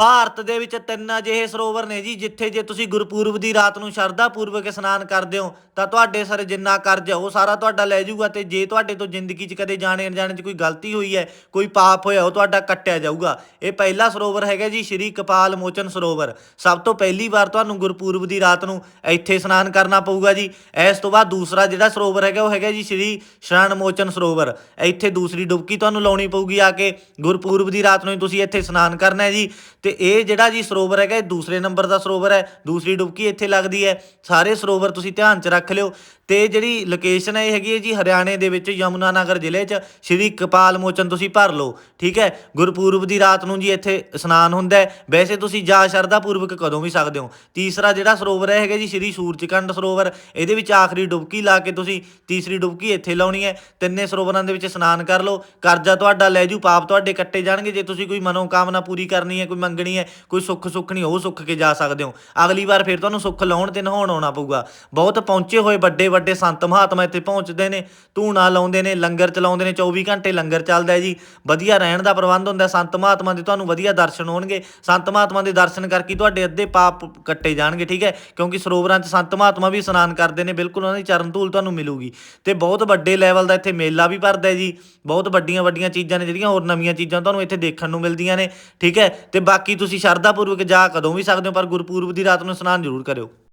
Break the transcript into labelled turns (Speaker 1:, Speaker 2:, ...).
Speaker 1: ਭਾਰਤ ਦੇ ਵਿੱਚ ਤਿੰਨ ਅਜਿਹੇ ਸਰੋਵਰ ਨੇ ਜੀ, ਜਿੱਥੇ ਜੇ ਤੁਸੀਂ ਗੁਰਪੁਰਬ ਦੀ ਰਾਤ ਨੂੰ ਸ਼ਰਧਾ ਪੂਰਵਕ ਇਸ਼ਨਾਨ ਕਰਦੇ ਹੋ, ਤਾਂ ਤੁਹਾਡੇ ਸਰ ਜਿੰਨਾ ਕਰਜ਼ ਹੈ, ਉਹ ਸਾਰਾ ਤੁਹਾਡਾ ਲੈ ਜਾਊਗਾ ਤੇ ਜੇ ਤੁਹਾਡੇ ਤੋਂ ਜ਼ਿੰਦਗੀ 'ਚ ਕਦੇ ਜਾਣੇ ਅਣਜਾਣੇ 'ਚ ਕੋਈ ਗਲਤੀ ਹੋਈ ਹੈ, ਕੋਈ ਪਾਪ ਹੋਇਆ, ਉਹ ਤੁਹਾਡਾ ਕੱਟਿਆ ਜਾਊਗਾ। ਇਹ ਪਹਿਲਾ ਸਰੋਵਰ ਹੈਗਾ ਜੀ, ਸ਼੍ਰੀ ਕਪਾਲ ਮੋਚਨ ਸਰੋਵਰ। ਸਭ ਤੋਂ ਪਹਿਲੀ ਵਾਰ ਤੁਹਾਨੂੰ ਗੁਰਪੁਰਬ ਦੀ ਰਾਤ ਨੂੰ ਇੱਥੇ ਇਸ਼ਨਾਨ ਕਰਨਾ ਪਊਗਾ ਜੀ। ਇਸ ਤੋਂ ਬਾਅਦ ਦੂਸਰਾ ਜਿਹੜਾ ਸਰੋਵਰ ਹੈਗਾ, ਉਹ ਹੈਗਾ ਜੀ, ਸ਼੍ਰੀ ਸ਼ਰਨ ਮੋਚਨ ਸਰੋਵਰ। ਇੱਥੇ ਦੂਸਰੀ ਡੁਬਕੀ ਤੁਹਾਨੂੰ ਲਾਉਣੀ ਪਊਗੀ ਆ ਕੇ। ਗੁਰਪੁਰਬ ਦੀ ਰਾਤ ਨੂੰ ਹੀ ਤੁਸੀਂ ਇੱਥੇ ਇਸ਼ਨਾਨ ਕਰਨਾ ਹੈ ਜੀ। ਤੇ ਇਹ ਜਿਹੜਾ ਜੀ ਸਰੋਵਰ ਹੈਗਾ, ਇਹ ਦੂਸਰੇ ਨੰਬਰ ਦਾ ਸਰੋਵਰ ਹੈ, ਦੂਸਰੀ ਡੁਬਕੀ ਇੱਥੇ ਲੱਗਦੀ ਹੈ। ਸਾਰੇ ਸਰੋਵਰ ਤੁਸੀਂ ਧਿਆਨ 'ਚ ਰੱਖ ਲਿਓ। ਤੇ ਜਿਹੜੀ ਲੋਕੇਸ਼ਨ ਹੈ, ਇਹ ਹੈਗੀ ਹੈ ਜੀ ਹਰਿਆਣੇ ਦੇ ਵਿੱਚ ਯਮੁਨਾ ਨਗਰ ਜ਼ਿਲ੍ਹੇ 'ਚ। ਸ਼੍ਰੀ ਕਪਾਲ ਮੋਚਨ ਤੁਸੀਂ ਭਰ ਲਓ, ਠੀਕ ਹੈ? ਗੁਰਪੁਰਬ ਦੀ ਰਾਤ ਨੂੰ ਜੀ ਇੱਥੇ ਇਸ਼ਨਾਨ ਹੁੰਦਾ ਹੈ। ਵੈਸੇ ਤੁਸੀਂ ਜਾ ਸ਼ਰਧਾ ਪੂਰਵਕ ਕਦੋਂ ਵੀ ਸਕਦੇ ਹੋ। ਤੀਸਰਾ ਜਿਹੜਾ ਸਰੋਵਰ ਹੈ ਹੈਗਾ ਜੀ ਸ਼੍ਰੀ ਸੂਰਜਕੰਡ ਸਰੋਵਰ। ਇਹਦੇ ਵਿੱਚ ਆਖਰੀ ਡੁਬਕੀ ਲਾ ਕੇ ਤੁਸੀਂ ਤੀਸਰੀ ਡੁਬਕੀ ਇੱਥੇ ਲਾਉਣੀ ਹੈ। ਤਿੰਨੇ ਸਰੋਵਰਾਂ ਦੇ ਵਿੱਚ ਇਸ਼ਨਾਨ ਕਰ ਲਓ। ਕਰਜ਼ਾ ਤੁਹਾਡਾ ਲੈ ਜੂ, ਪਾਪ ਤੁਹਾਡੇ ਕੱਟੇ ਜਾਣਗੇ। ਜੇ ਤੁਸੀਂ ਕੋਈ ਮਨੋਕਾਮਨਾ ਪੂਰੀ ਕਰਨੀ ਹੈ, ਕੋਈ ਮੰਗ ਮੰਗਣੀ ਹੈ, ਕੋਈ ਸੁੱਖ ਸੁੱਖ ਨਹੀਂ, ਉਹ ਸੁੱਖ ਕੇ ਜਾ ਸਕਦੇ ਹੋ। ਅਗਲੀ ਵਾਰ ਫਿਰ ਤੁਹਾਨੂੰ ਸੁੱਖ ਲਾਉਣ ਤੇ ਨਹਾਉਣ ਆਉਣਾ ਪਊਗਾ। ਬਹੁਤ ਪਹੁੰਚੇ ਹੋਏ ਵੱਡੇ ਵੱਡੇ ਸੰਤ ਮਹਾਤਮਾ ਇੱਥੇ ਪਹੁੰਚਦੇ ਨੇ, ਧੂਣਾ ਲਾਉਂਦੇ ਨੇ, ਲੰਗਰ ਚਲਾਉਂਦੇ ਨੇ 24 ਘੰਟੇ ਲੰਗਰ ਚੱਲਦਾ ਹੈ ਜੀ। ਵਧੀਆ ਰਹਿਣ ਦਾ ਪ੍ਰਬੰਧ ਹੁੰਦਾ ਸੰਤ ਮਹਾਤਮਾ ਦੇ ਤੁਹਾਨੂੰ ਵਧੀਆ ਦਰਸ਼ਨ ਹੋਣਗੇ। ਸੰਤ ਮਹਾਤਮਾ ਦੇ ਦਰਸ਼ਨ ਕਰਕੇ ਤੁਹਾਡੇ ਅੱਧੇ ਪਾਪ ਕੱਟੇ ਜਾਣਗੇ, ਠੀਕ ਹੈ? ਕਿਉਂਕਿ ਸਰੋਵਰਾਂ 'ਚ ਸੰਤ ਮਹਾਤਮਾ ਵੀ ਇਸ਼ਨਾਨ ਕਰਦੇ ਨੇ, ਬਿਲਕੁਲ ਉਹਨਾਂ ਦੀ ਚਰਨ ਧੂਲ ਤੁਹਾਨੂੰ ਮਿਲੂਗੀ। ਤੇ ਬਹੁਤ ਵੱਡੇ ਲੈਵਲ ਦਾ ਇੱਥੇ ਮੇਲਾ ਵੀ ਭਰਦਾ ਹੈ ਜੀ। ਬਹੁਤ ਵੱਡੀਆਂ ਵੱਡੀਆਂ ਚੀਜ਼ਾਂ ਨੇ, ਜਿਹੜੀਆਂ ਹੋਰ ਨਵੀਆਂ ਚੀਜ਼ਾਂ ਤੁਹਾਨੂੰ ਇੱਥੇ ਦੇਖਣ ਨੂੰ ਮਿਲਦੀਆਂ ਨੇ, ਠੀਕ ਹੈ? ਤੇ ਬਾਕੀ ਬਾਕੀ ਤੁਸੀਂ ਸ਼ਰਧਾ ਪੂਰਵਕ ਜਾ ਕਦੋਂ ਵੀ ਸਕਦੇ ਹੋ, ਪਰ ਗੁਰਪੂਰਬ ਦੀ ਰਾਤ ਨੂੰ ਇਸ਼ਨਾਨ ਜ਼ਰੂਰ ਕਰਿਓ।